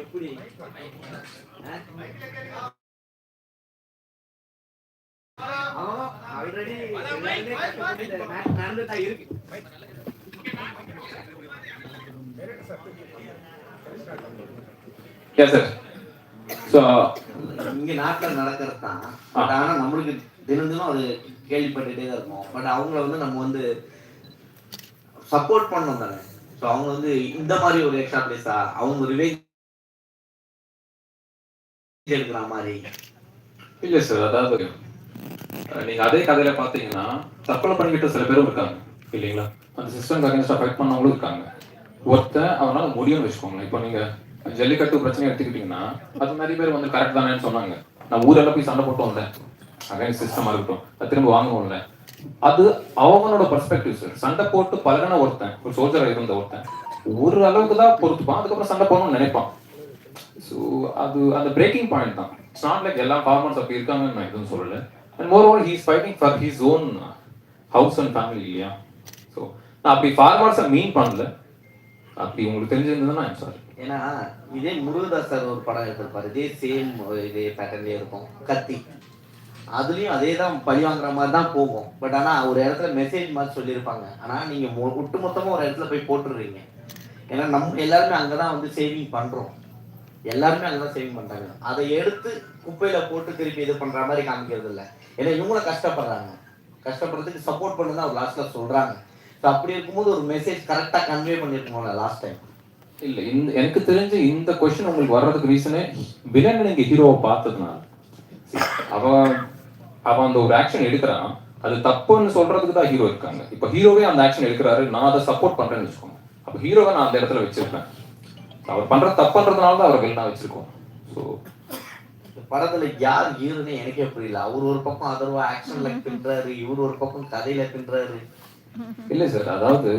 எப்படி? ஆல்ரெடி நடந்துட்டா இருக்கு. இங்க நாட்டுல நடக்கிறது தான். பட் ஆனா நம்மளுக்கு தினம் தினம் அது கேள்விப்பட்டுட்டே தான் இருக்கும். பட் அவங்கள வந்து நம்ம வந்து சப்போர்ட் பண்ணணும் தானே? ஸோ அவங்க வந்து இந்த மாதிரி ஒரு எக்ஸ்ட்ரா பிளேஸா அவங்க ரிவேஜ் எடுக்கிற மாதிரி. இல்ல சார் அதாவது நீங்க அதே கதையில பாத்தீங்கன்னா தற்கொலை பண்ணிக்கிட்ட சில பேரும் இருக்காங்க இல்லைங்களா? அந்த சிஸ்டம் அகேன்ஸ்டா ஃபைட் பண்ணவங்களும் இருக்காங்க. ஒருத்தன் அவனால முடியும்னு வச்சுக்கோங்களேன். இப்போ நீங்க ஜல்லிக்கட்டு பிரச்சனை எடுத்துக்கிட்டீங்கன்னா அது நிறைய பேர் வந்து கரெக்ட் தானேன்னு சொன்னாங்க. நான் ஊரெல்லாம் போய் சண்டை போட்டு வந்தேன். அகைன் சிஸ்டமா இருக்கட்டும். அது திரும்ப வாங்குவோம்ல அது அவங்களோட பர்ஸ்பெக்டிவ் சார் சண்டை போட்டு பழகின ஒருத்தன் ஒரு சோல்ஜரா இருந்த ஒருத்தன் ஒரு அளவுக்கு தான் பொறுத்துப்பான் அதுக்கப்புறம் சண்டை போடணும்னு நினைப்பான். ஸோ அது அந்த பிரேக்கிங் பாயிண்ட் தான். இட்ஸ் நாட் லைக் எல்லா ஃபார்மர்ஸ் அப்படி இருக்காங்கன்னு நான் எதுவும் சொல்லலை. And moreover he's fighting for his own house and family இல்லையா? ஸோ நான் அப்படி ஃபார்மர்ஸை மீன் பண்ணல. அப்படி உங்களுக்கு தெரிஞ்சிருந்ததுன்னா சாரி ஏன்னா இதே முருகதாஸ் சார் ஒரு படம் எடுத்திருப்பாரு. இதே சேம் இதே பேட்டர்ன்லயே இருக்கும். கத்தி. அதுலேயும் அதே தான் பழி வாங்குற மாதிரி தான் போகும். பட் ஆனால் ஒரு இடத்துல மெசேஜ் மாதிரி சொல்லியிருப்பாங்க. ஆனால் நீங்கள் மொ- ஒட்டு மொத்தமாக ஒரு இடத்துல போய் போட்டுடுறீங்க. ஏன்னா நம்ம எல்லாருமே அங்கே தான் வந்து சேவிங் பண்ணுறோம் எல்லாருமே அங்கதான் சேவிங் பண்ணுறாங்க அதை எடுத்து குப்பையில் போட்டு திருப்பி இது பண்ணுற மாதிரி காமிக்கிறது இல்லை. ஏன்னா இவங்களும் கஷ்டப்படுறாங்க. கஷ்டப்படுறதுக்கு சப்போர்ட் பண்ணுதான் அவர் லாஸ்ட்டில் சொல்கிறாங்க ஸோ அப்படி இருக்கும்போது ஒரு மெசேஜ் கரெக்டாக கன்வே பண்ணியிருக்கோம்ல லாஸ்ட் டைம் இல்லை இந்த எனக்கு தெரிஞ்சு இந்த கொஸ்டின் உங்களுக்கு வர்றதுக்கு ரீசனே விலங்கு நீங்கள் ஹீரோவை பார்த்ததுனால. அவன் அவன் அந்த ஒரு ஆக்ஷன் எடுக்கிறான். அது தப்புன்னு சொல்றதுக்கு தான் ஹீரோ இருக்காங்க. இப்போ ஹீரோவே அந்த ஆக்ஷன் எடுக்கிறாரு. நான் அதை சப்போர்ட் பண்றேன்னு வச்சுக்கோங்க. அப்போ ஹீரோவை நான் அந்த இடத்துல வச்சிருப்பேன். அவர் பண்ற தப்புன்றதுனால தான் அவர் வில்லனா வச்சிருக்கோம். ஸோ படத்துல யார் ஹீரோன்னு எனக்கே புரியல. அவர் ஒரு பக்கம் அதர்வா ஆக்ஷன்ல பின்றாரு இவர் ஒரு பக்கம் கதையில பின்றாரு இல்லை சார் அதாவது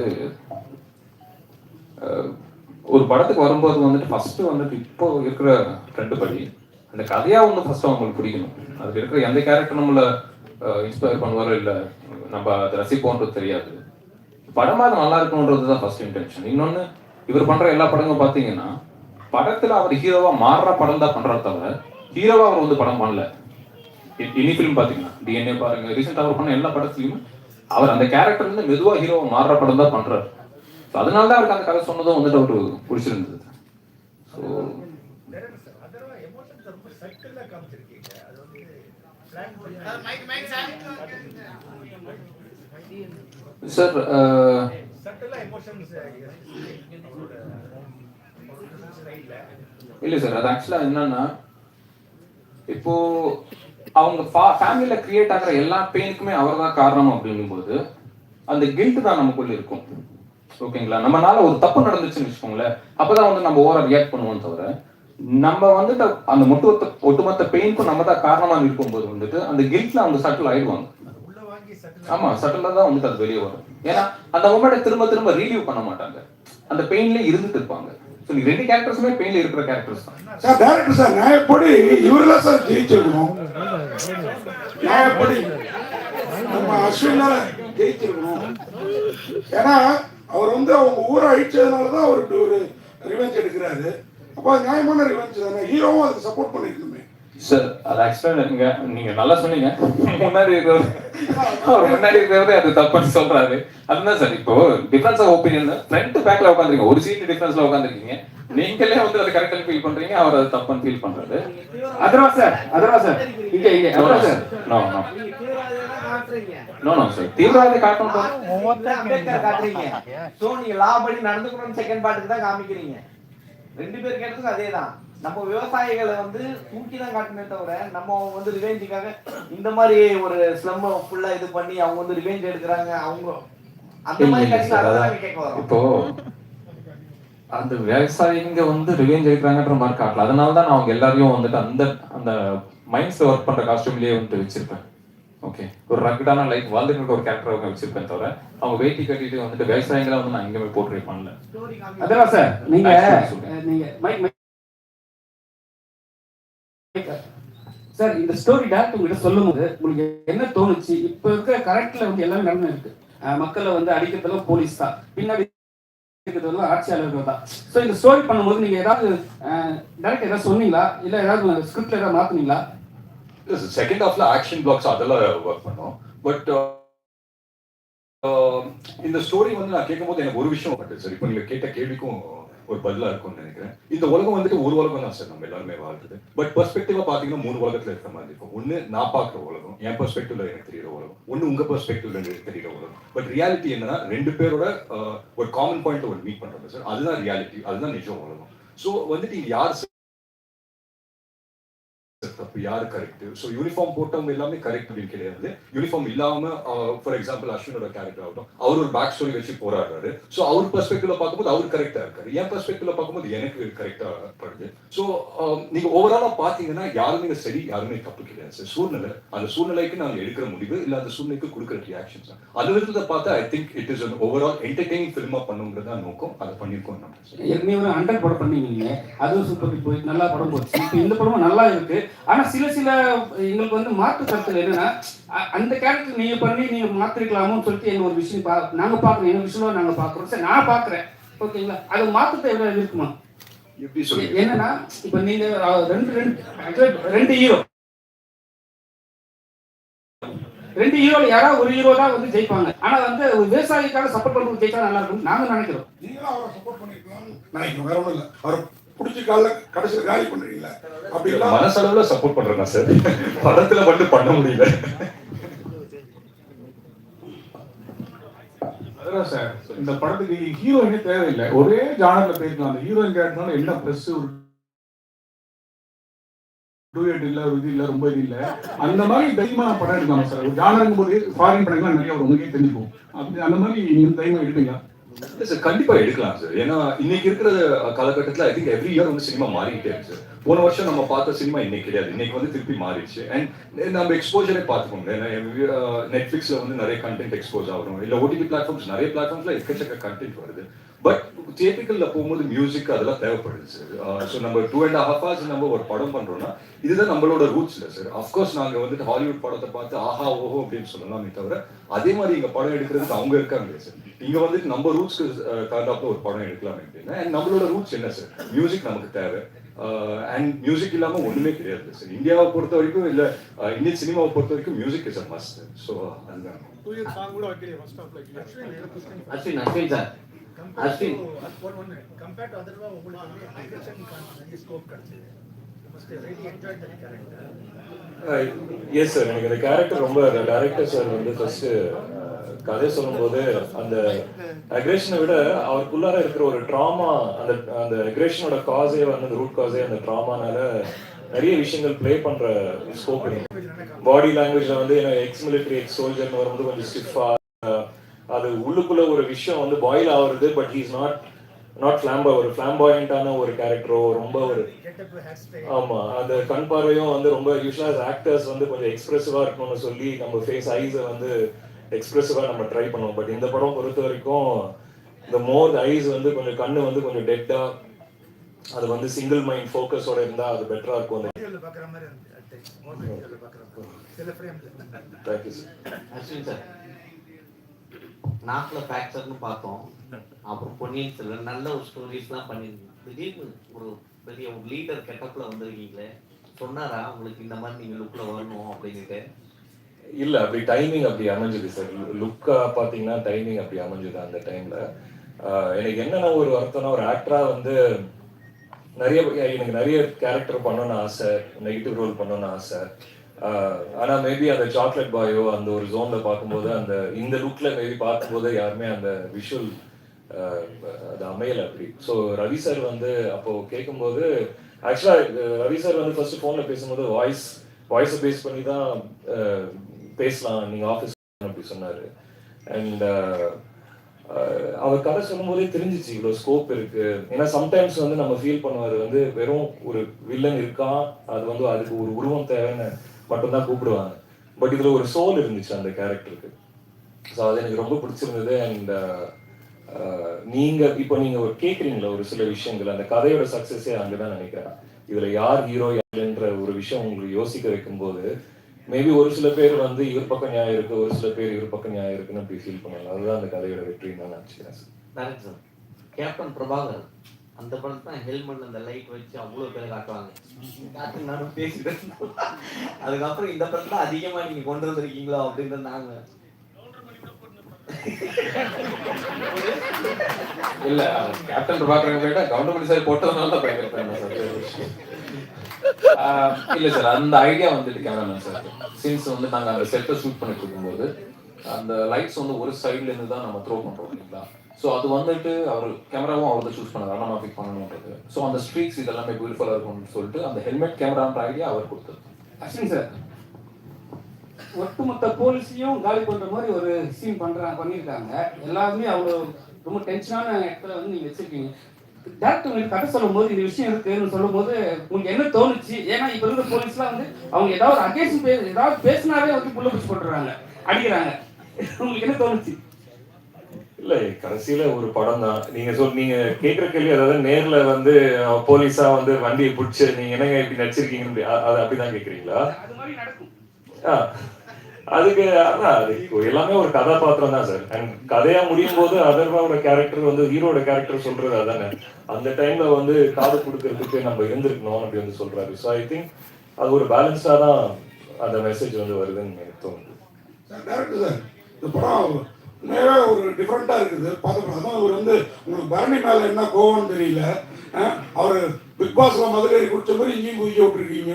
ஒரு படத்துக்கு வரும்போது வந்துட்டு ஃபர்ஸ்ட் வந்துட்டு இப்போ இருக்கிற ட்ரெண்ட் படி அந்த கதையா ஒன்று ஃபர்ஸ்ட் அவங்களுக்கு பிடிக்கணும். அதுக்கு இருக்கிற எந்த கேரக்டர் நம்மள இன்ஸ்பயர் பண்ணுவாரோ இல்லை நம்ம அதை ரசிப்போன்றது தெரியாது. படமா அது நல்லா இருக்கணுன்றது தான் ஃபர்ஸ்ட் இன்டென்ஷன் இன்னொன்னு இவர் பண்ற எல்லா படங்களும் பார்த்தீங்கன்னா படத்துல அவர் ஹீரோவா மாறுற படம் தான் பண்றாரு தவிர ஹீரோவா அவர் வந்து படம் பண்ணல. இனி ஃபிலிம் பாத்தீங்கன்னா டிஎன்ஏ பாருங்க. ரீசெண்டா அவர் பண்ண எல்லா படத்துலயும் அவர் அந்த கேரக்டர் வந்து மெதுவா ஹீரோவா மாறுற படம் தான் பண்றாரு. அதனால தான் அவருக்கு அந்த கதை சொன்னதும் வந்துட்டு அவரு பிடிச்சிருந்தது ஸோ அதர்வா எமோஷன்ஸ் ரொம்ப சர்க்கிள்ல காமிச்சிருக்கீங்க அது வந்து பிளான் பண்ணி சார் இல்லை சார் அது ஆக்சுவலாக என்னன்னா இப்போ அவங்க ஃபேமிலியில் கிரியேட் ஆகிற எல்லா பெயினுக்குமே அவர் தான் காரணம் அப்படிங்கும்போது அந்த கில்ட் தான் நமக்குள்ள இருக்கும். ஓகேங்களா நம்மனால ஒரு தப்பு நடந்துச்சுன்னு வச்சுக்கோங்களேன். அப்பதான் வந்து நம்ம ஓவரா ரியாக்ட் பண்ணுவோம் தவிர நம்ம வந்துட்டு அந்த ஒட்டுமொத்த ஒட்டுமொத்த பெயினுக்கும் நம்ம தான் காரணமா இருக்கும் போது வந்துட்டு அந்த கில்ட்ல அவங்க சட்டில் ஆயிடுவாங்க. ஆமா சட்டில தான் வந்துட்டு அது வெளியே வரும். ஏன்னா அந்த மூமெண்ட்டை திரும்ப திரும்ப ரீலீவ் பண்ண மாட்டாங்க. அந்த பெயின்ல இருந்துட்டு இருப்பாங்க. நீ ரெண்டு கேரக்டர்ஸுமே பெயின்ல இருக்கிற கேரக்டர்ஸ் தான். சார் டேரக்டர் சார் நியாயப்படி இவரெல்லாம் சார் ஜெயிச்சிருக்கணும். நியாயப்படி நம்ம அஸ்வினா ஜெயிச்சிருக்கணும். ஏன்னா அவர் வந்து அவங்க ஊரை அழிச்சதுனால தான் அவருக்கு ஒரு ரிவெஞ்ச் எடுக்கிறாரு. அப்போ நியாயமான ரிவெஞ்ச் தானே? ஹீரோவும் அதுக்கு சப்போர்ட் பண்ணிருக்குமே. சார் அது ஆக்சுவலா நீங்க நீங்க நல்லா சொன்னீங்க. முன்னாடி இருக்கிறவர் அவர் முன்னாடி இருக்கிறவரே அது தப்புன்னு சொல்றாரு. அதுதான் சார் இப்போ டிஃபரன்ஸ் ஆஃப் ஒப்பீனியன் ஃப்ரண்ட் பேக்ல உட்காந்துருக்கீங்க ஒரு சீட் டிஃபரன்ஸ்ல உட்காந்துருக்கீங்க நீங்களே வந்து அது கரெக்டா ஃபீல் பண்றீங்க. அவர் அது தப்புன்னு ஃபீல் பண்றாரு. அதர்வா சார் அதர்வா சார் இங்க இங்க. Atharva sir no no no no sir தீவிரவாதி காட்டணும். அம்பேத்கர் காட்டுறீங்க. சோ நீங்க லா படி நடந்துக்கணும்னு செகண்ட் பார்ட்டுக்கு தான் காமிக்கிறீங்க. ரெண்டு பேர் கேட்டதுக்கு அதே தான் நம்ம விவசாயிகளை வந்து தூக்கி தான் காட்டுமே தவிர நம்ம வந்து ரிவெஞ்சுக்காக இந்த மாதிரி ஒரு ஸ்லம் ஃபுல்லா இது பண்ணி அவங்க வந்து ரிவெஞ்ச் எடுக்கிறாங்க அவங்க அந்த மாதிரி கட்சி அதான். கேட்க வரோம். இப்போ அந்த விவசாயிங்க வந்து ரிவெஞ்ச் எடுக்கிறாங்கன்ற மாதிரி காட்டல. அதனால தான் நான் அவங்க எல்லாரையும் வந்துட்டு அந்த அந்த மைண்ட்ஸ்ல ஒர்க் பண்ற காஸ்டியூம்லயே வந்துட்டு வச்சிருப்பேன். ஓகே ஒரு ரக்கடான லைஃப் வாழ்ந்துட்டு இருக்க ஒரு கேரக்டர் அவங்க வச்சிருப்பேன் தவிர அவங்க வெயிட்டி கட்டிட்டு வந்துட்டு விவசாயிகளை வந்து நான் எங்கேயுமே போர்ட்ரே பண்ணல. அதர்வா சார் நீங்க. நீங்க சார் இந்த ஸ்டோரி டேரக்டர் உங்ககிட்ட சொல்லும்போது உங்களுக்கு என்ன தோணுச்சு? இப்ப இருக்கிற கரெக்ட்ல வந்து எல்லாமே நடந்து இருக்கு. மக்களை வந்து அடிக்கிறதுல போலீஸ் தான். பின்னாடி இருக்கிறது ஆட்சியாளர்கள் தான். ஸோ இந்த ஸ்டோரி பண்ணும்போது நீங்க ஏதாவது டேரக்ட் ஏதாவது சொன்னீங்களா? இல்ல ஏதாவது ஸ்கிரிப்ட்ல ஏதாவது மாத்துனீங்களா? செகண்ட் ஹாஃப்ல ஆக்ஷன் பிளாக்ஸ் அதெல்லாம் ஒர்க் பண்ணோம் பட் இந்த ஸ்டோரி வந்து நான் கேட்கும்போது எனக்கு ஒரு விஷயம் பட்டு சார் இப்போ நீங்க கேட்ட கேள்விக்கும் ஒரு பதிலா இருக்கும்னு நினைக்கிறேன். இந்த உலகம் வந்துட்டு ஒரு உலகம் தான் சார் நம்ம எல்லாருமே வாழ்றது. பட் பெர்ஸ்பெக்டிவா பாத்தீங்கன்னா மூணு உலகத்துல இருக்கிற மாதிரி இருக்கும். ஒண்ணு நான் பாக்குற உலகம் என் பெர்ஸ்பெக்டிவ்ல எனக்கு தெரியற உலகம். ஒன்னு உங்க பெர்ஸ்பெக்டிவ்ல எனக்கு தெரியற உலகம். பட் ரியாலிட்டி என்னன்னா ரெண்டு பேரோட ஒரு காமன் பாயிண்ட் ஒரு மீட் பண்றாங்க சார். அதுதான் ரியாலிட்டி அதுதான் நிஜம் உலகம். ஸோ வந்துட்டு யார் சார் தப்பு யார் கரெக்ட் ஸோ யூனிஃபார்ம் போட்டவங்க எல்லாமே கரெக்ட் அப்படின்னு கிடையாது யூனிஃபார்ம் இல்லாம ஃபார் எக்ஸாம்பிள் அஸ்வினோட கேரக்டர் ஆகட்டும் அவர் ஒரு பேக் ஸ்டோரி வச்சு போராடுறாரு. ஸோ அவர் பெர்ஸ்பெக்டிவ்ல பார்க்கும்போது அவர் கரெக்டா இருக்காரு. என் பெர்ஸ்பெக்டிவ்ல பார்க்கும்போது எனக்கு கரெக்டா படுது. ஸோ நீங்க ஓவராலா பாத்தீங்கன்னா யாருமே சரி யாருமே தப்பு கிடையாது. சார் சூழ்நிலை அந்த சூழ்நிலைக்கு நாங்க எடுக்கிற முடிவு இல்ல அந்த சூழ்நிலைக்கு கொடுக்குற ரியாக்ஷன்ஸ் அந்த விதத்தை பார்த்தா I think it is overall entertaining ஃபிலிமா பண்ணுங்கிறது தான் நோக்கம். அதை பண்ணியிருக்கோம் நம்ம ஏற்கனவே ஒரு ஹண்ட்ரட் படம் பண்ணீங்க அதுவும் சூப்பர் போய் நல்லா படம் போச்சு. இப்போ இந்த படமும் நல்லா இருக்கு. ஆனா சில சில எங்களுக்கு வந்து மாற்று கருத்துல என்னன்னா அந்த கேரக்டர் நீங்க பண்ணி நீங்க மாத்திருக்கலாமோன்னு சொல்லிட்டு எங்க ஒரு விஷயம் பா நாங்க பாக்குறோம். எங்க விஷயம் நாங்க பாக்குறோம். சரி நான் பாக்குறேன். ஓகேங்களா? அது மாற்றத்தை எவ்வளவு இருக்குமா? என்னன்னா இப்ப நீங்க ரெண்டு ரெண்டு ரெண்டு ஹீரோ ரெண்டு ஹீரோல யாராவது ஒரு ஹீரோ தான் வந்து ஜெயிப்பாங்க. ஆனா வந்து ஒரு விவசாயிக்காக சப்போர்ட் பண்றது ஜெயிச்சா நல்லா இருக்கும் நாங்க நினைக்கிறோம். நீங்களும் அவரை சப்போர்ட் பண்ணிருக்கலாம்னு நினைக்கிறேன் வேற ஒன்றும் இல்லை. அவரை பிடிச்சி காலைல கடைசியில் காலி பண்றீங்களா அப்படி மனசளவுல சப்போர்ட் பண்றேன் சார் படத்துல மட்டும் பண்ண முடியல. அதான் சார் இந்த படத்துக்கு ஹீரோயினே தேவையில்லை. ஒரே ஜானர்ல போயிருக்கலாம் அந்த ஹீரோயின் கேரக்டர்னால என்ன ப்ளஸ் ஒரு டூயட் இல்ல ஒரு இது இல்ல ரொம்ப இது இல்ல. அந்த மாதிரி தைரியமா படம் எடுக்கலாம் சார் ஒரு ஜானருங்கும் போது ஃபாரின் படங்கள்லாம் நிறைய உங்களுக்கே தெரிஞ்சுக்கும் அப்படி அந்த மாதிரி நீங்க தைரியமா எடுப்பீங்க இல்ல சார் கண்டிப்பா எடுக்கலாம் சார் ஏன்னா இன்னைக்கு இருக்கிற காலகட்டத்துல ஐ திங்க் எவ்ரி இயர் வந்து சினிமா மாறிக்கிட்டே இருக்கு சார் போன வருஷம் நம்ம பார்த்த சினிமா இன்னைக்கு கிடையாது. இன்னைக்கு வந்து திருப்பி மாறிடுச்சு. அண்ட் eh, நம்ம எக்ஸ்போஜரே பார்த்துக்கோங்க. நெட்ஃபிளிக்ஸ்ல வந்து நிறைய கண்டென்ட் எக்ஸ்போஸ் ஆகும் இல்லை ஓடிடி பிளாட்ஃபார்ம்ஸ் நிறைய பிளாட்ஃபார்ம்ஸ்ல எக்கச்சக்க கண்டென்ட் வருது. பட் தியேட்டர்ல போகும்போது மியூசிக் அதெல்லாம் தேவைப்படுது சார் ஸோ நம்ம டூ அண்ட் ஹாஃப் ஹவர்ஸ் நம்ம ஒரு படம் பண்றோம்னா இதுதான் நம்மளோட ரூட்ஸ் இல்லை சார் அஃப்கோர்ஸ் நாங்க வந்துட்டு ஹாலிவுட் படத்தை பார்த்து ஆஹா ஓஹோ அப்படின்னு சொல்லலாமே தவிர அதே மாதிரி எங்க படம் எடுக்கிறதுக்கு அவங்க இருக்காங்க சார் இங்க வந்துட்டு நம்ம ரூட்ஸ்க்கு தகுந்தாப்புல ஒரு படம் எடுக்கலாம் அப்படின்னா and நம்மளோட ரூட்ஸ் என்ன சார் மியூசிக் நமக்கு தேவை. அண்ட் மியூசிக் இல்லாம ஒண்ணுமே கிடையாது சார் இந்தியாவை பொறுத்த வரைக்கும் இல்ல இந்தியன் சினிமாவை பொறுத்த வரைக்கும் music is a must so அதுதான். Ashwin Ashwin sir Ashwin compared to Atharva உங்களுக்கு அக்ரஷன் ஸ்கோப் கிடைச்சது. எஸ் சார் எனக்கு இந்த கேரக்டர் ரொம்ப டைரக்டர் சார் வந்து ஃபர்ஸ்ட் கதை சொல்லும்போது அந்த அக்ரேஷனை விட அவருக்குள்ளார இருக்கிற ஒரு ட்ராமா அந்த அந்த அக்ரேஷனோட காசே வந்து அந்த ரூட் காசே அந்த ட்ராமானால நிறைய விஷயங்கள் ப்ளே பண்ற ஸ்கோப் பாடி லாங்குவேஜ்ல வந்து எக்ஸ் மிலிட்டரி எக்ஸ் சோல்ஜர்னு வரும்போது கொஞ்சம் ஸ்டிஃபா அது உள்ளுக்குள்ள ஒரு விஷயம் வந்து பாயில் ஆகுறது பட் ஹீஸ் நாட் நாட் ஃபிளாம்பா ஒரு ஃபிளாம்பாயிண்டான ஒரு கேரக்டரோ ரொம்ப ஒரு ஆமா அந்த கண் பார்வையும் வந்து ரொம்ப யூஸ்வலா ஆக்டர்ஸ் வந்து கொஞ்சம் எக்ஸ்பிரசிவா இருக்கணும்னு சொல்லி நம்ம ஃபேஸ் ஐஸை வந்து எக்ஸ்பிரசிவா நம்ம ட்ரை பண்ணுவோம். பட் இந்த படம் பொறுத்த வரைக்கும் இந்த மோர் ஐஸ் வந்து கொஞ்சம் கண்ணு வந்து கொஞ்சம் டெட்டா அது வந்து சிங்கிள் மைண்ட் ஃபோக்கஸோட இருந்தா அது பெட்டரா இருக்கும். தேங்க்யூ சார் நாக்கில் ஃப்ராக்சர்னு பார்த்தோம். அப்புறம் பொன்னியின் செல்வன் நல்ல ஒரு ஸ்டோரிஸ்லாம் பண்ணியிருந்தீங்க. திடீர்னு ஒரு பெரிய ஒரு லீடர் கெட்டப்பில் வந்திருக்கீங்களே. சொன்னாரா உங்களுக்கு இந்த மாதிரி நீங்கள் லுக்கில் வரணும் அப்படின்ட்டு இல்லை அப்படி டைமிங் அப்படி அமைஞ்சது சார் லுக்காக பார்த்தீங்கன்னா டைமிங் அப்படி அமைஞ்சது அந்த டைமில் எனக்கு என்னென்ன ஒரு வருத்தம்னா ஒரு ஆக்டராக வந்து நிறைய எனக்கு நிறைய கேரக்டர் பண்ணணும்னு ஆசை நெகட்டிவ் ரோல் பண்ணணும்னு ஆசை. ஆனால் மேபி அந்த சாக்லேட் பாயோ அந்த ஒரு ஜோனில் பார்க்கும்போது அந்த இந்த லுக்கில் மேபி பார்க்கும்போது யாருமே அந்த விஷுவல் அது அமையல அப்படி. ஸோ ரவி சார் வந்து அப்போ கேட்கும்போது ஆக்சுவலாக ரவி சார் வந்து ஃபர்ஸ்ட் ஃபோனில் பேசும்போது வாய்ஸ் வாய்ஸை பேஸ் பண்ணி தான் பேசலாம் நீங்க ஆஃபீஸ் அப்படி சொன்னாரு. அண்ட் uh, uh, அவர் கதை சொல்லும்போதே தெரிஞ்சிச்சு இவ்வளோ ஸ்கோப் இருக்கு. ஏன்னா சம்டைம்ஸ் வந்து நம்ம ஃபீல் பண்ணுவார் வந்து வெறும் ஒரு வில்லன் இருக்கான் அது வந்து அதுக்கு ஒரு உருவம் தேவைன்னு மட்டும்தான் கூப்பிடுவாங்க. பட் இதுல ஒரு சோல் இருந்துச்சு அந்த கேரக்டருக்கு ஸோ அது எனக்கு ரொம்ப பிடிச்சிருந்தது. அண்ட் uh, நீங்க இப்போ நீங்க ஒரு கேட்குறீங்களா ஒரு சில விஷயங்கள்? அந்த கதையோட சக்சஸே அங்கதான் நினைக்கிறேன். இதுல யார் ஹீரோ யாருன்ற ஒரு விஷயம் உங்களுக்கு யோசிக்க வைக்கும்போது மேபி ஒரு சில பேர் வந்து இவர் பக்கம் நியாயம் இருக்கு ஒரு சில பேர் இவர் பக்கம் நியாயம் இருக்குன்னு அப்படி ஃபீல் பண்ணலாம். அதுதான் அந்த கதையோட வெற்றின்னு நான் நினைச்சுக்கிறேன். சார் கேப்டன் பிரபாகர் அந்த படத்துல தான் ஹெல்மெட் அந்த லைட் வச்சு அவ்வளோ பேரை காட்டுவாங்க. காட்டு நானும் பேசிட்டேன் அதுக்கப்புறம் இந்த படத்துல அதிகமா நீங்க கொண்டு வந்திருக்கீங்களோ அப்படின்றது நாங்க. இல்ல கேப்டன் பிரபாகரன் விட கவர்மெண்ட் சார் போட்டதுனால தான் பயங்கர இல்ல சார் அந்த ஐடியா வந்து கேமராமேன் சார். சீன்ஸ் வந்து நாங்க அந்த செட்டை ஷூட் பண்ணிட்டு இருக்கும்போது அந்த லைட்ஸ் வந்து ஒரு சைடுல இருந்து தான் நம்ம த்ரோ பண்றோம் இல்லைங்களா? ஸோ அது வந்துட்டு அவர் கேமராவும் அவர் தான் சூஸ் பண்ணார் நம்ம பிக் பண்ணணுன்றது. ஸோ அந்த ஸ்ட்ரீக்ஸ் இதெல்லாமே பியூட்டிஃபுல்லாக இருக்கும்னு சொல்லிட்டு அந்த ஹெல்மெட் கேமரான்ற ஐடியா அவர் கொடுத்தது அஸ்வின் சார் ஒட்டுமொத்த போலீஸையும் காலி பண்ற மாதிரி ஒரு சீன் பண்றாங்க பண்ணியிருக்காங்க. எல்லாருமே அவ்வளோ ரொம்ப டென்ஷனான இடத்துல வந்து நீங்க வச்சிருக்கீங்க. டேரக்டர் உங்களுக்கு கதை சொல்லும் போது இந்த விஷயம் இருக்குன்னு சொல்லும் போது உங்களுக்கு என்ன தோணுச்சு? ஏன்னா இப்ப இருக்கிற போலீஸ்லாம் வந்து அவங்க ஏதாவது அகேஷன் பே ஏதாவது பேசினாவே வந்து புள்ள பிடிச்சி போட்டுறாங்க அடிக்கிறாங்க. உங்களுக்கு என்ன தோணுச்சு? இல்ல கடைசியில ஒரு படம் தான். நீங்க சொல் நீங்க கேக்குற கேள்வி அதாவது நேர்ல வந்து போலீஸா வந்து வண்டியை பிடிச்சு நீங்க என்னங்க இப்படி அ- அது அப்படிதான் கேக்குறீங்களா அது மாதிரி நடக்கும். அதுக்கு அதான் அது இப்போ எல்லாமே ஒரு கதாபாத்திரம் தான் சார். அண்ட் கதையா முடியும் போது அதர்வாவோட கேரக்டர் வந்து ஹீரோட கேரக்டர் சொல்றது அதானே. அந்த டைம்ல வந்து காது கொடுக்கறதுக்கு நம்ம இருந்திருக்கணும் அப்படி வந்து சொல்றாரு. ஸோ ஐ திங்க் அது ஒரு பேலன்ஸா தான் அந்த மெசேஜ் வந்து வருதுன்னு எனக்கு தோணுது. சார் சார் இந்த படம் உண்மையாகவே ஒரு டிஃப்ரெண்ட்டாக இருக்குது. பார்த்துக்கலாம் அதான் அவர் வந்து உங்களுக்கு பரணி மேலே என்ன கோவம்னு தெரியல அவர் பிக் பாஸ்ல மதுரை குடிச்ச மாதிரி இங்கேயும் குதிக்க விட்டுருக்கீங்க.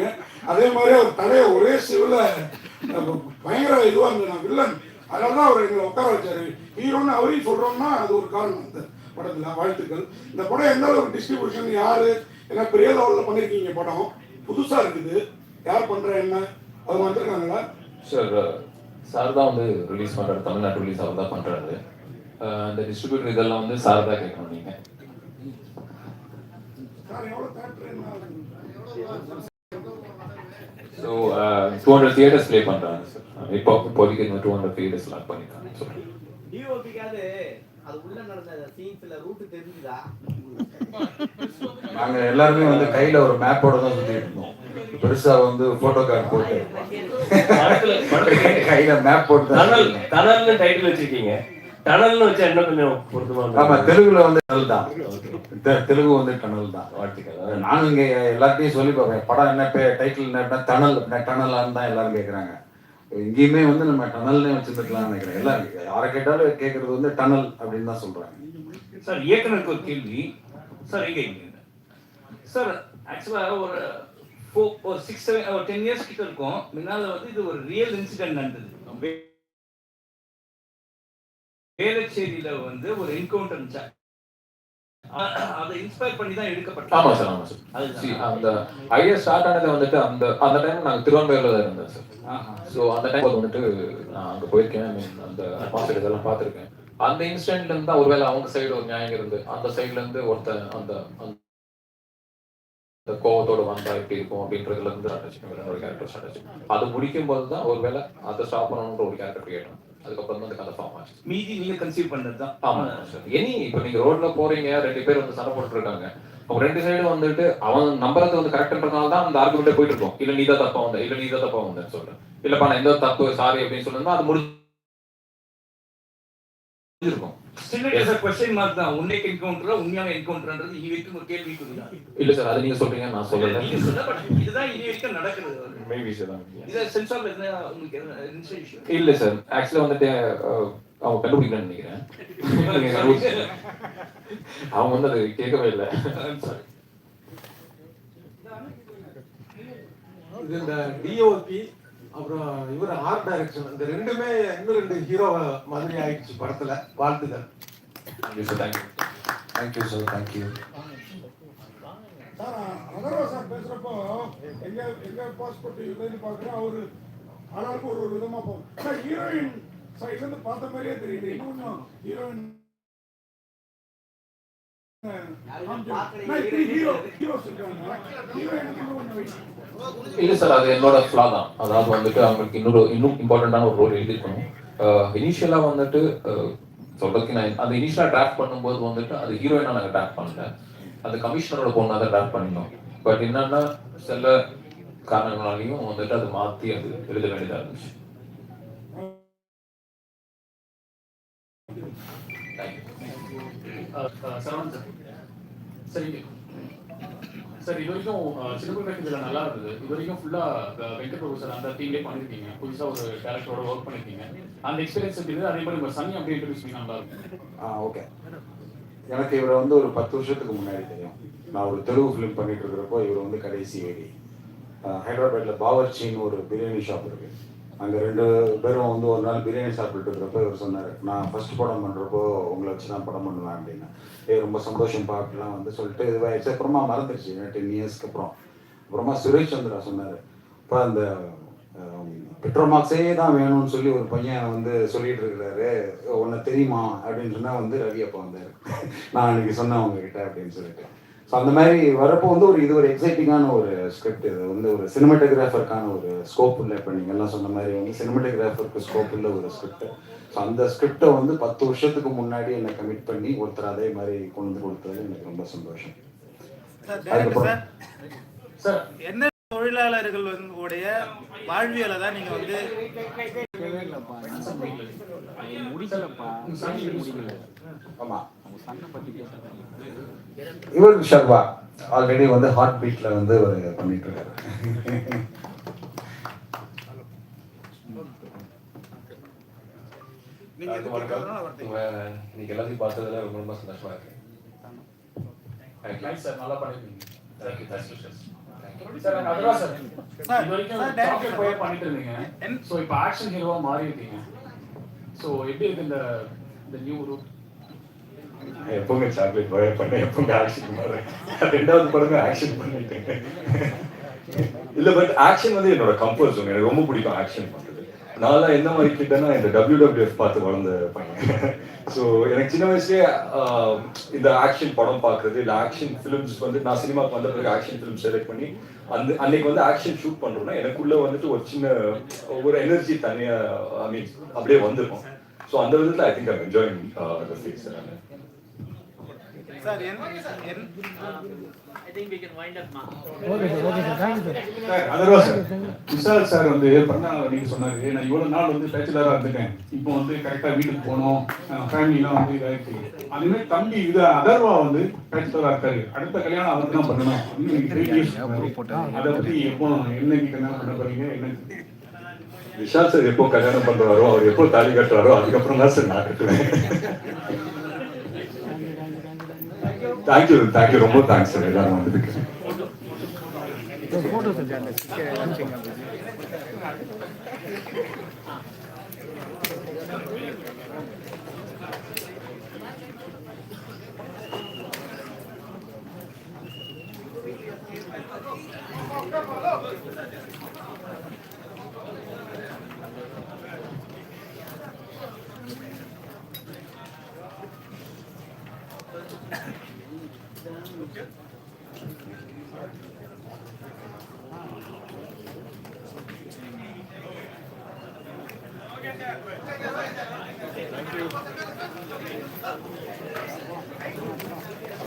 அதே மாதிரி அவர் தலையை ஒரே சிவில் பயங்கர இதுவாக இருந்தது. நான் வில்லன். அதனால தான் அவர் எங்களை உட்கார வச்சாரு. ஹீரோன்னு அவரையும் சொல்கிறோம்னா அது ஒரு காரணம் இந்த படத்தில். வாழ்த்துக்கள். இந்த படம் எந்த அளவுக்கு டிஸ்ட்ரிபியூஷன் யார் ஏன்னா பெரிய லெவலில் பண்ணியிருக்கீங்க படம்? புதுசாக இருக்குது. யார் பண்ணுற என்ன? அவங்க வந்திருக்காங்களா? சார் சார் தான் வந்து ரிலீஸ் பண்றாரு. தமிழ்நாட்டு ரிலீஸ் அவர் தான் பண்றாரு. அஹ் அந்த டிஸ்ட்ரிபியூட்டர் இதெல்லாம் வந்து சார் தான் கேட்கணும் நீங்க. சார் எவ்வளோ தேட்டர் என்ன so two hundred theatres play பண்றாங்க சார் இப்போ இப்போதைக்கு இந்த டூ ஹண்ட்ரட் தியேட்டர்ஸ் லாக் பண்ணிருக்காங்க சொல்றேன் டிஓபிக்காவது அது உள்ள நடந்த சீன்ஸ்ல ரூட் தெரிஞ்சுதா? நாங்க எல்லாருமே வந்து கையில ஒரு மேப்போட தான் சுத்திட்டு இருந்தோம். பெருசா வந்து போட்டோ. கார்டு போட்டு கையில மேப் போட்டு தான் டனல் சுத்திட்டு இருந்தோம். டனல்னு டைட்டில் வச்சிருக்கீங்க. டனல்னு வச்சா என்ன கொஞ்சம் பொருத்தமா ஆமா? தெலுங்குல வந்து டனல் தான் தெலுங்கு வந்து டனல் தான் வாழ்த்துக்கள் நானும் இங்க எல்லார்ட்டையும் சொல்லி பார்ப்பேன் படம் என்ன பே டைட்டில் என்ன டனல் டனலான்னு தான் எல்லாரும் கேக்குறாங்க. இங்கேயுமே வந்து நம்ம டனல்னே வச்சிருந்துக்கலாம்னு நினைக்கிறேன். எல்லாரும் யாரை கேட்டாலும் கேட்கறது வந்து டனல் அப்படின்னு தான் சொல்றாங்க. சார் இயக்குனருக்கு ஒரு கேள்வி. சார் இங்க இங்க? சார் ஆக்சுவலா ஒரு ஒரு சிக்ஸ் செவன் ஒரு டென் இயர்ஸ் கிட்ட இருக்கும். முன்னால வந்து இது ஒரு ரியல் இன்சிடென்ட் நடந்தது. வே- வேளச்சேரியில வந்து ஒரு என்கவுண்டர் இருந்துச்சு அதை இன்ஸ்பயர் பண்ணி தான் எடுக்கப்பட்டது. ஆமா சார் ஆமா சார். அந்த ஐடியா ஸ்டார்ட் ஆனது வந்துட்டு அந்த அந்த டைம் நாங்க திருவான்மையூர்ல தான் இருந்தோம் சார். ஸோ அந்த டைம் வந்துட்டு நான் அங்க போயிருக்கேன். அந்த அட்மாஸ்பியர் இதெல்லாம் பார்த்துருக்கேன். அந்த இன்சிடென்ட்ல இருந்து தான் ஒருவேளை அவங்க சைடு ஒரு நியாயம் இருந்து அந்த சைடுல இருந்து ஒருத்தன் அந்த அந்த கோவத்தோட வந்தா எப்படி இருக்கும் அப்படின்றதுல இருந்து கேரக்டர் ஸ்டார்ட் ஆச்சு அது முடிக்கும் போது தான் ஒருவேளை அதை ஸ்டாப் பண்ணணுன்ற ஒரு கேரக்டர் கிரியேட் அதுக்கப்புறம் அந்த கதை ஃபார்ம் ஆச்சு. மீதி நீங்க கன்சீவ் பண்ணது தான் ஆமா எனி இப்போ நீங்க ரோட்ல போறீங்க ரெண்டு பேர் வந்து சண்டை போட்டுட்டு இருக்காங்க அவங்க ரெண்டு சைடும் வந்துட்டு அவன் நம்புறது வந்து கரெக்ட்ன்றதுனால தான் அந்த ஆர்குமெண்ட் போயிட்டு இருக்கும் இல்ல நீ தான் தப்பா வந்த இல்ல நீ தான் தப்பா வந்தேன்னு சொல்றேன் இல்லப்பா நான் எந்த தப்பு சாரி அப்படின்னு சொன்னா அது முடிஞ்சிருக்கும். ஸ்டில் கொஸ்டின் மார்க் தான். உன்னைக்கு என்கவுண்டரா உண்மையான என்கவுண்டர்ன்றது இனி வரைக்கும் ஒரு கேள்வி இல்ல. சார் அது நீங்க சொல்றீங்க நான் சொல்லல. நீங்க சொல்ல but இதுதான் இனி வரைக்கும் நடக்குது மேபி சார் இதை சென்சார்ல இருந்தா உங்களுக்கு என்ன issue? இல்ல சார் ஆக்சுவலா வந்துட்டு அவங்க கண்டுபிடிக்கலன்னு நினைக்கிறேன். அவங்க வந்து அது கேட்கவே இல்லை. சாரி இது இந்த டிஓபி அப்புறம் இவர் ஆர்ட் டைரக்ஷன் இந்த ரெண்டுமே இன்னும் ரெண்டு ஹீரோ மாதிரி ஆயிடுச்சு படத்துல. வாழ்த்துக்கள். Thank you sir thank you thank you sir thank you sir பேசுறப்போ எங்க எங்க பாஸ்போர்ட் இல்லைன்னு பார்க்குறேன். அவரு ஆளாளுக்கு ஒரு ஒரு விதமா போகும். சார் ஹீரோயின் சைட்ல இருந்து பார்த்த மாதிரியே தெரியுது இன்னும் கொஞ்சம் ஹீரோயின் இல்ல சார் அது என்னோட ஃப்ளா தான். அதாவது வந்துட்டு அவங்களுக்கு இன்னொரு இன்னும் இம்பார்ட்டண்டான ஒரு ரோல் எழுதிருக்கணும் இனிஷியலா வந்துட்டு சொல்றதுக்கு நான் அந்த இனிஷியலா டிராஃப்ட் பண்ணும்போது வந்துட்டு அது ஹீரோயினா நாங்க டிராஃப்ட் பண்ணல. அது கமிஷனரோட பொண்ணா தான் டிராஃப்ட் பண்ணினோம். பட் என்னன்னா சில காரணங்களாலையும் வந்துட்டு அது மாத்தி அது எழுத வேண்டியதா இருந்துச்சு. சரவணன் சார் சரிங்க சார் இது வரைக்கும் சினிமோகிராஃபி இதில் நல்லா இருந்தது இது வரைக்கும் ஃபுல்லாக வெங்கட் பிரபு சார் அந்த டீம்லேயே பண்ணியிருக்கீங்க புதுசாக ஒரு டேரக்டரோட ஒர்க் பண்ணியிருக்கீங்க அந்த எக்ஸ்பீரியன்ஸ் இருக்குது அதே மாதிரி உங்கள் சனி அப்படியே இன்ட்ரடியூஸ் பண்ணி நல்லா இருக்கும் ஆ ஓகே எனக்கு இவரை வந்து ஒரு பத்து வருஷத்துக்கு முன்னாடி தெரியும். நான் ஒரு தெலுங்கு ஃபிலிம் பண்ணிட்டு இருக்கிறப்போ இவர் வந்து கடைசி ஏரி ஹைதராபாத்தில் பாவர்ச்சின்னு ஒரு பிரியாணி ஷாப் இருக்கு. அங்கே ரெண்டு பேரும் வந்து ஒரு நாள் பிரியாணி சாப்பிட்டுட்டு இருக்கிறப்ப இவர் சொன்னார் நான் ஃபஸ்ட் படம் பண்ணுறப்போ உங்களை வச்சு தான் படம் பண்ணுவேன் அப்படின்னு. ஏ ரொம்ப சந்தோஷம் அப்படிலாம் வந்து சொல்லிட்டு இதுவாகிடுச்சு அப்புறமா மறந்துடுச்சு டென் இயர்ஸ்க்கு அப்புறம். அப்புறமா சுரேஷ் சந்திரா சொன்னார் இப்போ அந்த பெட்ரோமாக்ஸே தான் வேணும்னு சொல்லி ஒரு பையன் வந்து சொல்லிட்டு இருக்கிறாரு உன்னை தெரியுமா? அப்படின்னு சொன்னால் வந்து ரவி அப்பா வந்தார். நான் அன்னைக்கு சொன்னேன் உங்ககிட்ட அப்படின்னு சொல்லிட்டு. ஸோ அந்த மாதிரி வரப்போ வந்து ஒரு இது ஒரு எக்ஸைட்டிங்கான ஒரு ஸ்கிரிப்ட் இது. வந்து ஒரு சினிமாட்டோகிராஃபருக்கான ஒரு ஸ்கோப் இல்லை இப்போ நீங்கள் எல்லாம் சொன்ன மாதிரி வந்து சினிமாட்டோகிராஃபருக்கு ஸ்கோப் இல்லை ஒரு ஸ்கிரிப்ட் ஸோ அந்த ஸ்கிரிப்டை வந்து பத்து வருஷத்துக்கு முன்னாடி என்னை கமிட் பண்ணி ஒருத்தர் அதே மாதிரி கொண்டு வந்து கொடுத்தது எனக்கு ரொம்ப சந்தோஷம். சார் என்ன தொழிலாளர்கள் உடைய வாழ்வியலை தான் நீங்க வந்து ஆமா. இவர் ஷர்வா. ஆல்ரெடி வந்து ஹார்ட் பீட்ல வந்து ஒரு பண்ணிட்டு இருக்காரு. இன்னைக்கு எல்லாத்தையும் பார்த்ததுல ரொம்ப ரொம்ப சந்தோஷமா இருக்கு. சார் நல்லா பண்ணியிருக்கீங்க தேங்க்யூ தேங்க்யூ பண்ணிட்டு இருந்தீங்க. இப்போ ஆக்ஷன் ஹீரோவா மாறி இருக்கீங்க ஸோ எப்படி இருக்கு இந்த இந்த நியூ ரூட் எப்பவுமே சாக்லேட் பாய் பண்ணேன் எப்பவுமே ஆக்ஷன் பண்ணுறேன் ரெண்டாவது படமே ஆக்ஷன் பண்ணிட்டேன் இல்ல பட் ஆக்ஷன் வந்து என்னோட கம்ஃபர்ட் ஜோன் எனக்கு ரொம்ப பிடிக்கும் ஆக்ஷன் பண்றது. நான்லாம் என்ன மாதிரி கிட்டனா இந்த டபிள்யூ டபிள்யூஎஃப் பார்த்து வளர்ந்த பையன். ஸோ எனக்கு சின்ன வயசுலேயே இந்த ஆக்ஷன் படம் பார்க்கறது இல்லை ஆக்ஷன் ஃபிலிம்ஸ் வந்து நான் சினிமாவுக்கு வந்த பிறகு ஆக்ஷன் ஃபிலிம் செலக்ட் பண்ணி அந்த அன்னைக்கு வந்து ஆக்ஷன் ஷூட் பண்றோம்னா எனக்குள்ள வந்துட்டு ஒரு சின்ன ஒரு எனர்ஜி தனியா ஐ மீன் அப்படியே வந்திருக்கும் ஸோ அந்த விதத்தில் I think I'm enjoying the phase sir N N sir Atharva sir Vishal sir வந்து பண்ண நீங்க சொன்னாரு. நான் இவ்வளவு நாள் வந்து பேச்சுலரா இருந்துட்டேன். இப்போ வந்து கரெக்டா வீட்டுக்கு போகணும் ஃபேமிலிலாம் வந்து இதாயிடுச்சு. அதே மாதிரி தம்பி இது அதர்வா வந்து பேச்சுலரா இருக்காரு. அடுத்த கல்யாணம் அவருக்கு தான் பண்ணணும். அதை பத்தி எப்போ என்னைக்கு கல்யாணம் பண்ண போறீங்க என்ன விஷால் சார் எப்போ கல்யாணம் பண்றாரோ அவர் எப்போ தாலி கட்டுறாரோ அதுக்கப்புறம் தான் சார் நான் கட்டுவேன். தேங்க்யூ தேங்க்யூ ரொம்ப தேங்க்ஸ் சார் எல்லாரும் வந்ததுக்கு